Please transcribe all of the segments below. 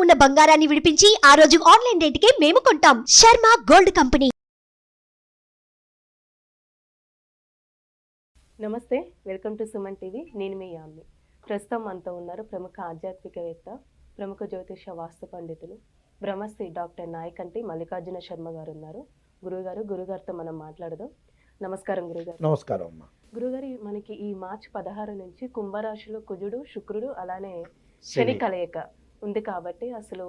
ఉన్న బంగారాన్ని విడిపించి ఆ రోజు ఆన్లైన్ రేటుకే మేము కొంటాం. Sharma gold company. నమస్తే వెల్కమ్ టు సుమన్ టీవీ. నేను మీ యామ్ని. ప్రస్తుతం మనతో ఉన్నారు ప్రముఖ ఆధ్యాత్మికవేత్త ప్రముఖ జ్యోతిష వాస్తు పండితులు బ్రహ్మశ్రీ డాక్టర్ నాయకంటి మల్లికార్జున శర్మ గారు ఉన్నారు గురుగారు గురుగారితో మనం మాట్లాడదాం. నమస్కారం గురుగారు. నమస్కారం అమ్మా. గురుగారు మనకి ఈ మార్చి పదహారు నుంచి కుంభరాశిలో కుజుడు శుక్రుడు అలానే శని. శని కలయిక. ఉంది కాబట్టి అసలు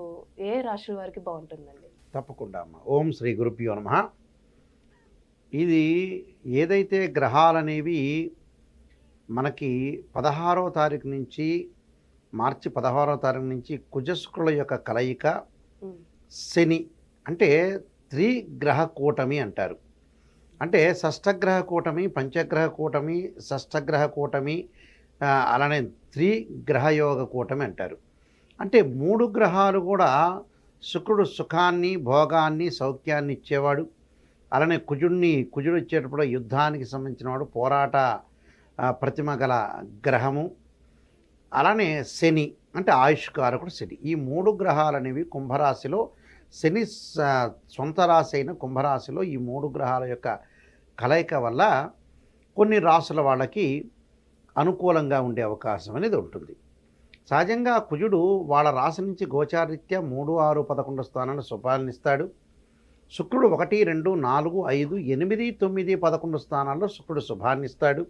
ఏ రాశుల వారికి బాగుంటుందండి? తప్పకుండా అమ్మా. ఓం శ్రీ గురుభ్యో నమ. ఇది ఏదైతే గ్రహాలనేవి మనకి పదహారో తారీఖు నుంచి మార్చి పదహారో తారీఖు నుంచి కుజశుక్రుల యొక్క కలయిక శని అంటే త్రిగ్రహ కూటమి అంటారు. అంటే షష్టగ్రహ కూటమి పంచగ్రహ కూటమి షష్టగ్రహ కూటమి అలానే త్రిగ్రహయోగ కూటమి అంటారు. అంటే మూడు గ్రహాలు కూడా శుక్రుడు సుఖాన్ని భోగాన్ని సౌఖ్యాన్ని ఇచ్చేవాడు. అలానే కుజుడిని కుజుడు ఇచ్చేటప్పుడు యుద్ధానికి సంబంధించిన వాడు పోరాట ప్రతిమ గల గ్రహము. అలానే శని అంటే ఆయుష్కారకుడు శని. ఈ మూడు గ్రహాలు అనేవి కుంభరాశిలో శని సొంత రాశి అయిన కుంభరాశిలో ఈ మూడు గ్రహాల యొక్క కలయిక వల్ల కొన్ని రాసుల వాళ్ళకి అనుకూలంగా ఉండే అవకాశం అనేది ఉంటుంది. సహజంగా కుజుడు వాళ్ళ రాశి నుంచి గోచారీత్యా మూడు ఆరు పదకొండు స్థానాలు శుభాలను ఇస్తాడు. శుక్రుడు ఒకటి రెండు నాలుగు ఐదు ఎనిమిది తొమ్మిది పదకొండు స్థానాల్లో శుక్రుడు శుభాన్ని ఇస్తాడు.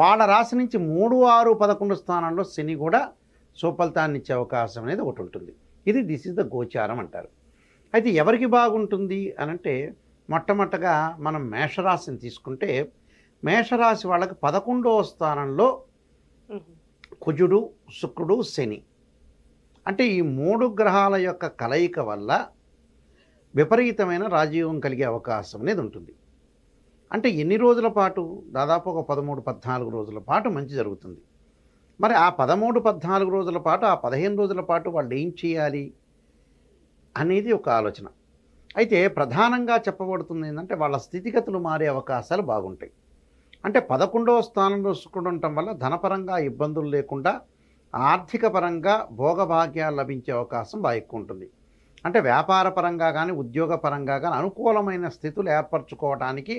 వాళ్ళ రాశి నుంచి మూడు ఆరు పదకొండు స్థానాల్లో శని కూడా సుఫలితాన్ని ఇచ్చే అవకాశం అనేది ఒకటి ఉంటుంది. ఇది దిస్ ఇస్ ద గోచారం అంటారు. అయితే ఎవరికి బాగుంటుంది అనంటే మొట్టమొదటగా మనం మేషరాశిని తీసుకుంటే మేషరాశి వాళ్ళకి పదకొండవ స్థానంలో కుజుడు శుక్రుడు శని. అంటే ఈ మూడు గ్రహాల యొక్క కలయిక వల్ల విపరీతమైన రాజయోగం కలిగే అవకాశం అనేది ఉంటుంది. అంటే ఎన్ని రోజుల పాటు? దాదాపు ఒక పదమూడు పద్నాలుగు రోజుల పాటు మంచి జరుగుతుంది. మరి ఆ పదమూడు పద్నాలుగు రోజుల పాటు ఆ పదిహేను రోజుల పాటు వాళ్ళు ఏం చేయాలి అనేది ఒక ఆలోచన. అయితే ప్రధానంగా చెప్పబడుతుంది ఏంటంటే వాళ్ళ స్థితిగతులు మారే అవకాశాలు బాగుంటాయి. అంటే పదకొండవ స్థానంలో చూసుకుంటుండటం ఉండటం వల్ల ధనపరంగా ఇబ్బందులు లేకుండా ఆర్థిక పరంగా భోగభాగ్యాలు లభించే అవకాశం బాగా ఎక్కువ ఉంటుంది. అంటే వ్యాపార పరంగా కానీ ఉద్యోగ పరంగా కానీ అనుకూలమైన స్థితులు ఏర్పరచుకోవడానికి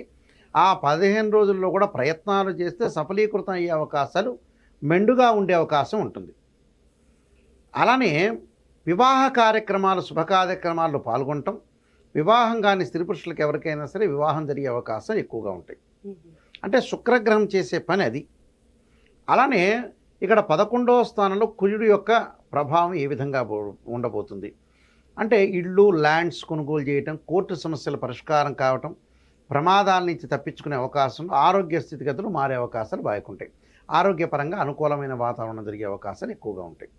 ఆ పదిహేను రోజుల్లో కూడా ప్రయత్నాలు చేస్తే సఫలీకృతం అయ్యే అవకాశాలు మెండుగా ఉండే అవకాశం ఉంటుంది. అలానే వివాహ కార్యక్రమాలు శుభ కార్యక్రమాల్లో పాల్గొనటం వివాహం కాని స్త్రీ పురుషులకు ఎవరికైనా సరే వివాహం జరిగే అవకాశం ఎక్కువగా ఉంటాయి. అంటే శుక్రగ్రహం చేసే పని అది. అలానే ఇక్కడ పదకొండవ స్థానంలో కుజుడు యొక్క ప్రభావం ఏ విధంగా ఉండబోతుంది. అంటే ఇళ్ళు ల్యాండ్స్ కొనుగోలు చేయటం కోర్టు సమస్యల పరిష్కారం కావటం ప్రమాదాల నుంచి తప్పించుకునే అవకాశం ఆరోగ్య స్థితిగతులు మారే అవకాశాలు బాగుంటాయి ఆరోగ్యపరంగా అనుకూలమైన వాతావరణం జరిగే అవకాశాలు ఎక్కువగా ఉంటాయి.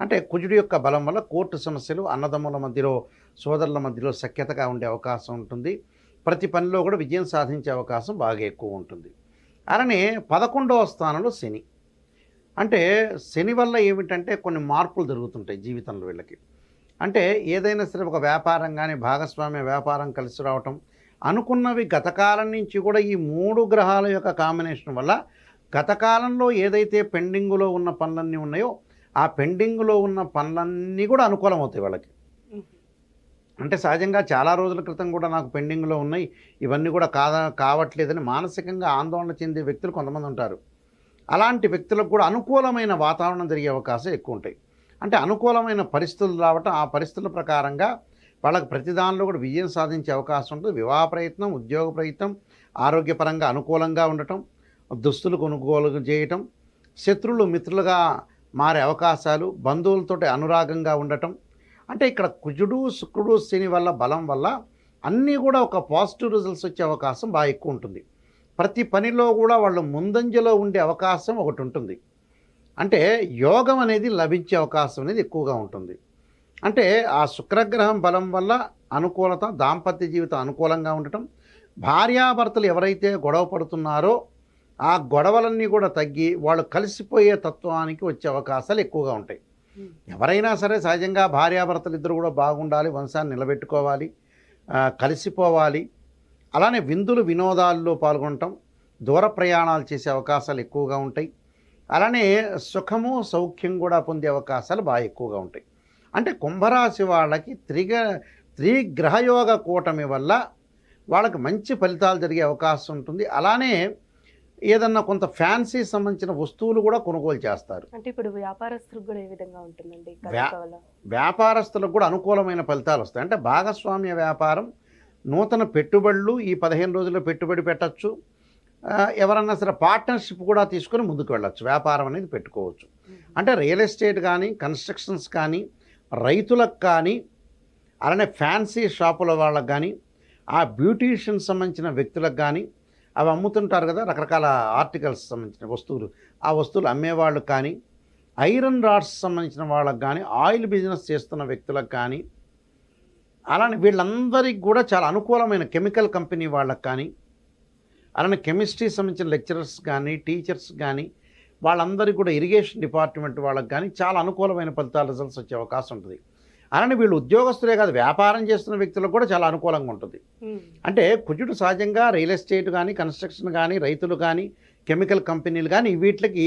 అంటే కుజుడు యొక్క బలం వల్ల కోర్టు సమస్యలు అన్నదమ్ముల మధ్యలో సోదరుల మధ్యలో సఖ్యతగా ఉండే అవకాశం ఉంటుంది. ప్రతి పనిలో కూడా విజయం సాధించే అవకాశం బాగా ఎక్కువ ఉంటుంది. అలానే పదకొండవ స్థానంలో శని. అంటే శని వల్ల ఏమిటంటే కొన్ని మార్పులు జరుగుతుంటాయి జీవితంలో వీళ్ళకి. అంటే ఏదైనా సరే ఒక వ్యాపారం కానీ భాగస్వామ్య వ్యాపారం కలిసి రావటం అనుకున్నవి గతకాలం నుంచి కూడా ఈ మూడు గ్రహాల యొక్క కాంబినేషన్ వల్ల గతకాలంలో ఏదైతే పెండింగులో ఉన్న పనులన్నీ ఉన్నాయో ఆ పెండింగులో ఉన్న పనులన్నీ కూడా అనుకూలం అవుతాయి వాళ్ళకి. అంటే సహజంగా చాలా రోజుల క్రితం కూడా నాకు పెండింగ్లో ఉన్నాయి. ఇవన్నీ కూడా కాదా కావట్లేదని మానసికంగా ఆందోళన చెందే వ్యక్తులు కొంతమంది ఉంటారు. అలాంటి వ్యక్తులకు కూడా అనుకూలమైన వాతావరణం జరిగే అవకాశం ఎక్కువ ఉంటాయి. అంటే అనుకూలమైన పరిస్థితులు రావటం ఆ పరిస్థితుల ప్రకారంగా వాళ్ళకి ప్రతి దానిలో కూడా విజయం సాధించే అవకాశం ఉంటుంది. వివాహ ప్రయత్నం ఉద్యోగ ప్రయత్నం ఆరోగ్యపరంగా అనుకూలంగా ఉండటం దుస్తులు కొనుగోలు చేయటం శత్రులు మిత్రులుగా మారే అవకాశాలు బంధువులతోటి అనురాగంగా ఉండటం అంటే ఇక్కడ కుజుడు శుక్రుడు శని వల్ల బలం వల్ల అన్నీ కూడా ఒక పాజిటివ్ రిజల్ట్స్ వచ్చే అవకాశం బాగా ఎక్కువ ఉంటుంది. ప్రతి పనిలో కూడా వాళ్ళు ముందంజలో ఉండే అవకాశం ఒకటి ఉంటుంది. అంటే యోగం అనేది లభించే అవకాశం అనేది ఎక్కువగా ఉంటుంది. అంటే ఆ శుక్రగ్రహం బలం వల్ల అనుకూలత దాంపత్య జీవితం అనుకూలంగా ఉండటం భార్యాభర్తలు ఎవరైతే గొడవ పడుతున్నారో ఆ గొడవలన్నీ కూడా తగ్గి వాళ్ళు కలిసిపోయే తత్వానికి వచ్చే అవకాశాలు ఎక్కువగా ఉంటాయి. ఎవరైనా సరే సహజంగా భార్యాభర్తలు ఇద్దరు కూడా బాగుండాలి వంశాన్ని నిలబెట్టుకోవాలి కలిసిపోవాలి. అలానే విందులు వినోదాల్లో పాల్గొనటం దూర ప్రయాణాలు చేసే అవకాశాలు ఎక్కువగా ఉంటాయి. అలానే సుఖము సౌఖ్యం కూడా పొందే అవకాశాలు బాగా ఎక్కువగా ఉంటాయి. అంటే కుంభరాశి వాళ్ళకి త్రిగ త్రిగ్రహయోగ కూటమి వల్ల వాళ్ళకి మంచి ఫలితాలు జరిగే అవకాశం ఉంటుంది. అలానే ఏదన్నా కొంత ఫ్యాన్సీ సంబంధించిన వస్తువులు కూడా కొనుగోలు చేస్తారు. అంటే ఇప్పుడు వ్యాపారస్తులకు కూడా ఏ విధంగా ఉంటుందండి వ్యాపారస్తులకు కూడా అనుకూలమైన ఫలితాలు వస్తాయి. అంటే భాగస్వామ్య వ్యాపారం నూతన పెట్టుబడులు ఈ పదిహేను రోజుల్లో పెట్టుబడి పెట్టచ్చు. ఎవరన్నా సరే పార్ట్నర్షిప్ కూడా తీసుకొని ముందుకు వెళ్ళచ్చు వ్యాపారం అనేది పెట్టుకోవచ్చు. అంటే రియల్ ఎస్టేట్ కానీ కన్స్ట్రక్షన్స్ కానీ రైతులకు కానీ అలానే ఫ్యాన్సీ షాపుల వాళ్ళకి కానీ ఆ బ్యూటీషియన్ సంబంధించిన వ్యక్తులకు కానీ అవి అమ్ముతుంటారు కదా రకరకాల ఆర్టికల్స్ సంబంధించిన వస్తువులు. ఆ వస్తువులు అమ్మేవాళ్ళు కానీ ఐరన్ రాడ్స్ సంబంధించిన వాళ్ళకి కానీ ఆయిల్ బిజినెస్ చేస్తున్న వ్యక్తులకు కానీ అలానే వీళ్ళందరికీ కూడా చాలా అనుకూలమైన కెమికల్ కంపెనీ వాళ్ళకి కానీ అలానే కెమిస్ట్రీ సంబంధించిన లెక్చరర్స్ కానీ టీచర్స్ కానీ వాళ్ళందరికీ కూడా ఇరిగేషన్ డిపార్ట్మెంట్ వాళ్ళకి కానీ చాలా అనుకూలమైన ఫలితాల రిజల్ట్స్ వచ్చే అవకాశం ఉంటుంది. అలానే వీళ్ళు ఉద్యోగస్తులే కాదు వ్యాపారం చేస్తున్న వ్యక్తులకు కూడా చాలా అనుకూలంగా ఉంటుంది. అంటే కుజుడు సహజంగా రియల్ ఎస్టేట్ కానీ కన్స్ట్రక్షన్ కానీ రైతులు కానీ కెమికల్ కంపెనీలు కానీ వీటికి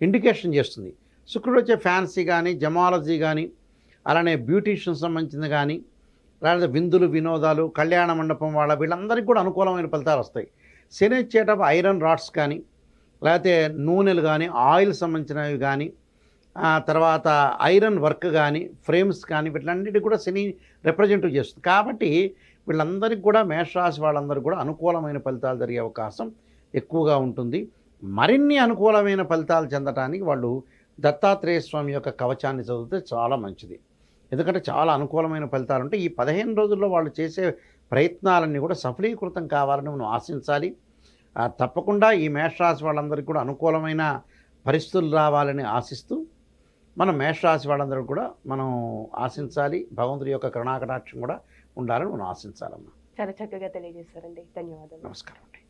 ఇండికేషన్ చేస్తుంది. శుక్రుడు వచ్చే ఫ్యాన్సీ కానీ జమాలజీ కానీ అలానే బ్యూటీషియన్ సంబంధించింది కానీ లేదా విందులు వినోదాలు కళ్యాణ మండపం వాళ్ళ వీళ్ళందరికీ కూడా అనుకూలమైన ఫలితాలు వస్తాయి. శని వచ్చేటప్పుడు ఐరన్ రాడ్స్ కానీ లేకపోతే నూనెలు కానీ ఆయిల్ సంబంధించినవి కానీ తర్వాత ఐరన్ వర్క్ కానీ ఫ్రేమ్స్ కానీ వీటిలన్నిటి కూడా శని రిప్రజెంట్ చేస్తుంది. కాబట్టి వీళ్ళందరికీ కూడా మేషరాశి వాళ్ళందరికీ కూడా అనుకూలమైన ఫలితాలు జరిగే అవకాశం ఎక్కువగా ఉంటుంది. మరిన్ని అనుకూలమైన ఫలితాలు చెందడానికి వాళ్ళు దత్తాత్రేయ స్వామి యొక్క కవచాన్ని చదివితే చాలా మంచిది. ఎందుకంటే చాలా అనుకూలమైన ఫలితాలు ఉంటాయి. ఈ పదిహేను రోజుల్లో వాళ్ళు చేసే ప్రయత్నాలన్నీ కూడా సఫలీకృతం కావాలని మనం ఆశించాలి. తప్పకుండా ఈ మేషరాశి వాళ్ళందరికీ కూడా అనుకూలమైన పరిస్థితులు రావాలని ఆశిస్తూ మనం మేషరాశి వాళ్ళందరూ కూడా మనం ఆశించాలి భగవంతుడి యొక్క కరుణాకటాక్షం కూడా ఉండాలని మనం ఆశించాలమ్మా. చాలా చక్కగా తెలియజేశారండి. ధన్యవాదాలు. నమస్కారం అండి.